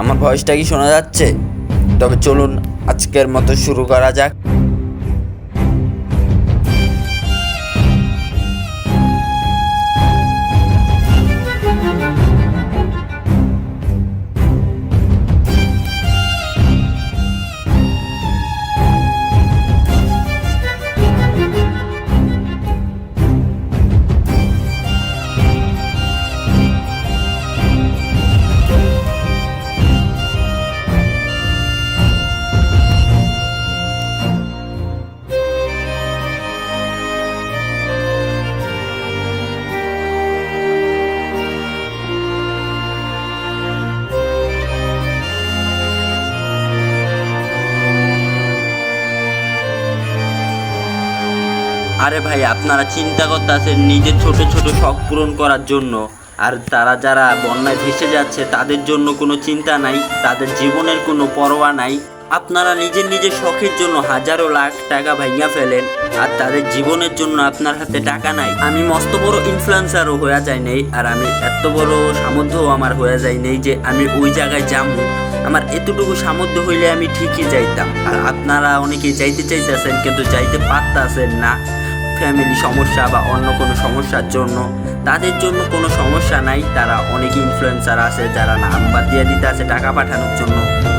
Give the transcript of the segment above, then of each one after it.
আমার ভয়েসটা কি শোনা যাচ্ছে? তবে চলুন আজকের মতো শুরু করা যাক। আরে ভাই, আপনারা চিন্তা করতেছেন নিজের ছোট ছোট শখ পূরণ করার জন্য। আর তারা যারা বন্যায় ভেসে যাচ্ছে, তাদের জন্য কোনো চিন্তা নাই, তাদের জীবনের কোনো পরোয়া নাই। আপনারা নিজের নিজের শখের জন্য হাজারো লাখ টাকা ভাইয়া ফেলেন, আর তাদের জীবনের জন্য আপনার হাতে টাকা নাই। আমি মস্ত বড় ইনফ্লুয়েন্সারও হয়ে যায় নেই, আর আমি এত বড় সামর্থ্যও আমার হয়ে যায় নেই যে আমি ওই জায়গায় যাব আমার এতটুকু সামর্থ্য হইলে আমি ঠিকই যাইতাম। আর আপনারা অনেকেই যাইতে চাইতেছেন, কিন্তু যাইতে পারতাছেন না। ফ্যামিলি সমস্যা বা অন্য কোনো সমস্যার জন্য, তাদের জন্য কোনো সমস্যা নাই। তারা অনেক ইনফ্লুয়েন্সার আছে, যারা নাম্বার দিয়ে দিতে আছে টাকা পাঠানোর জন্য।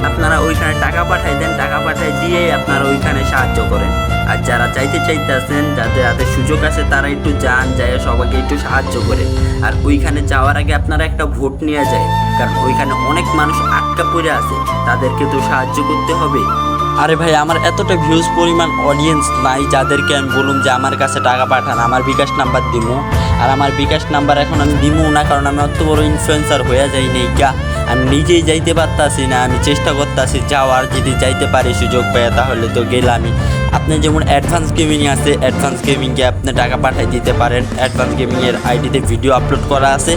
আপনারা ওইখানে টাকা পাঠাই দেন, টাকা পাঠাই দিয়েই আপনারা ওইখানে সাহায্য করেন। আর যারা চাইতে চাইতেছেন, যাদের হাতে সুযোগ আছে, তারা একটু যান যায় সবাইকে একটু সাহায্য করে। আর ওইখানে যাওয়ার আগে আপনারা একটা ভোট নিয়ে যায় কারণ ওইখানে অনেক মানুষ আটকা পড়ে আছে, তাদেরকে তো সাহায্য করতে হবে। আরে ভাই, আমার এতটা ভিউজ পরিমাণ অডিয়েন্স নাই যাদেরকে আমি বলুন যে আমার কাছে টাকা পাঠান, আমার বিকাশ নাম্বার দিমু। আর আমার বিকাশ নাম্বার এখন আমি দিমু না, কারণ আমি অত বড় ইনফ্লুয়েন্সার হয়ে যাই নেই, গা। আমি নিজেই যাইতে পারতাছি না, আমি চেষ্টা করতেছি যাওয়ার, যদি যাইতে পারি সুযোগ পাই তাহলে তো গেলামই। আপনি যেমন অ্যাডভান্স গেমিং আছে অ্যাডভান্স গেমিংয়ে আপনি টাকা পাঠাই দিতে পারেন। অ্যাডভান্স গেমিংয়ের আইডিতে ভিডিও আপলোড করা আছে।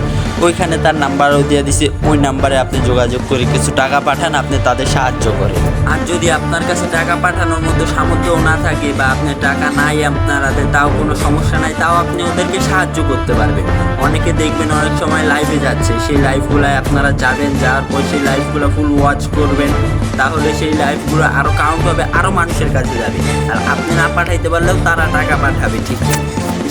ওইখানে তার নাম্বারও দিয়ে দিছে। ওই নাম্বারে আপনি যোগাযোগ করে কিছু টাকা পাঠান, আপনি তাদের সাহায্য করেন। আর যদি আপনার কাছে টাকা পাঠানোর মতো সামর্থ্যও না থাকে বা আপনার টাকা নাই আপনার হাতে তাও কোনো সমস্যা নাই, তাও আপনি ওদেরকে সাহায্য করতে পারবেন। অনেকে দেখবেন অনেক সময় লাইভে যাচ্ছে, সেই লাইভগুলোয় আপনারা যাবেন, যাওয়ার পর সেই লাইভগুলো ফুল ওয়াচ করবেন, তাহলে সেই লাইভগুলো আরও কাউন্ট হবে আরও মানুষের কাছে যাবে। আর আপনি না পাঠাইতে পারলেও তারা টাকা পাঠাবে, ঠিক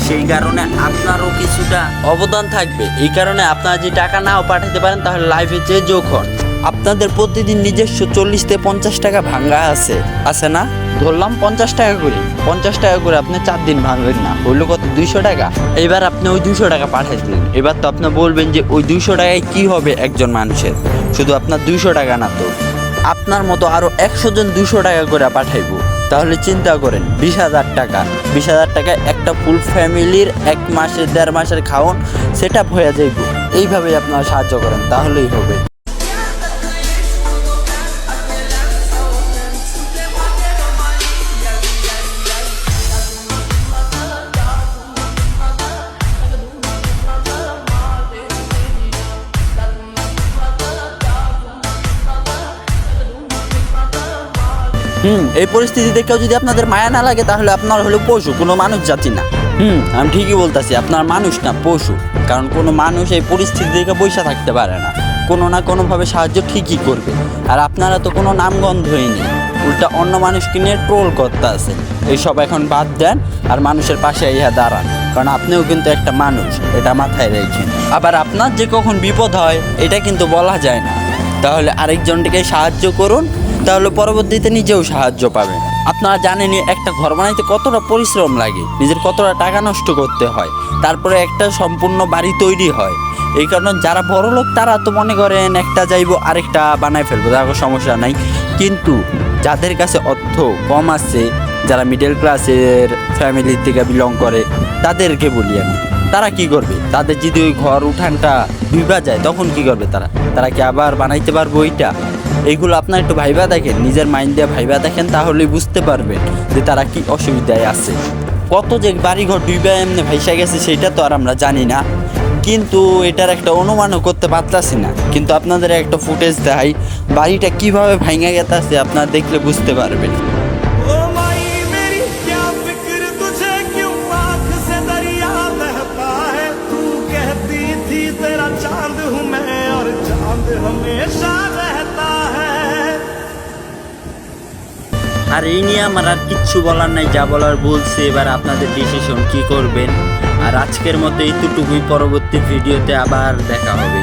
সেই কারণে আপনারও কিছুটা অবদান থাকবে। এই কারণে আপনারা যে টাকা নাও পাঠাতে পারেন, তাহলে লাইফে যে যোগ হন আপনাদের প্রতিদিন নিজস্ব চল্লিশ থেকে পঞ্চাশ টাকা ভাঙ্গা আছে। আছে না? ধরলাম পঞ্চাশ টাকা করে। পঞ্চাশ টাকা করে আপনি চার দিন ভাঙবেন না। হইল কত? দুইশো টাকা? এবার আপনি ওই দুইশো টাকা পাঠাই দিলেন। এবার তো আপনি বলবেন যে ওই দুইশো টাকায় কি হবে একজন মানুষের? শুধু আপনার দুইশো টাকা না তো। আপনার মতো আরও একশো জন দুশো টাকা করে পাঠাইবো। তাহলে চিন্তা করেন, বিশ হাজার টাকা। বিশ হাজার টাকা একটা ফুল ফ্যামিলির এক মাসের দেড় মাসের খাওন সেট আপ হয়ে যাইব। এইভাবেই আপনারা সাহায্য করেন, তাহলেই হবে। হুম। এই পরিস্থিতিতে কেউ যদি আপনাদের মায়া না লাগে তাহলে আপনার হলো পশু কোনো মানুষ জাতি না। হুম। আমি ঠিকই বলতেছি আপনার মানুষ না পশু। কারণ কোনো মানুষ এই পরিস্থিতি থেকে বৈশা থাকতে পারে না। কোনো না কোনোভাবে সাহায্য ঠিকই করবে। আর আপনারা তো কোনো নামগন্ধই নেই। উল্টা অন্য মানুষকে নিয়ে ট্রোল করতে আছে। এইসব এখন বাদ দেন আর মানুষের পাশে ইহা দাঁড়ান। কারণ আপনিও কিন্তু একটা মানুষ এটা মাথায় রেখেন। আবার আপনার যে কখন বিপদ হয় এটা কিন্তু বলা যায় না। তাহলে আরেকজনটিকে সাহায্য করুন তাহলে পরবর্তীতে নিজেও সাহায্য পাবেন আপনারা জানেনই একটা ঘর বানাইতে কতটা পরিশ্রম লাগে, নিজের কতটা টাকা নষ্ট করতে হয়, তারপরে একটা সম্পূর্ণ বাড়ি তৈরি হয়। এই কারণে যারা বড় লোক, তারা তো মনে করেন একটা যাইবো, আরেকটা বানায় ফেলব তার কোনো সমস্যা নাই। কিন্তু যাদের কাছে অর্থ কম আছে, যারা মিডল ক্লাসের ফ্যামিলি থেকে বিলং করে, তাদেরকে বলি আমি, তারা কি করবে? তাদের যদি ওই ঘর উঠানটা ডুবা যায়, তখন কি করবে তারা? তারা কি আবার বানাইতে পারবে ওইটা এইগুলো আপনার একটু ভাইবা দেখেন, নিজের মাইন্ড দিয়ে ভাইবা দেখেন তাহলেই বুঝতে পারবেন যে তারা কি অসুবিধায় আছে। কত যে বাড়িঘর ডুবে এমনি ভাইসা গেছে, সেটা তো আর আমরা জানি না। কিন্তু এটার একটা অনুমানও করতে পারতাছি না। কিন্তু আপনাদের একটা ফুটেজ দেখাই, বাড়িটা কীভাবে ভাঙা গেতাছে আপনারা দেখলে বুঝতে পারবেন। আর এই নিয়ে আমার আর কিচ্ছু বলার নাই, যা বলার বলছি। এবার আপনাদের ডিসিশন কি করবেন? আর আজকের মতো এইটুকুই, পরবর্তী ভিডিওতে আবার দেখা হবে।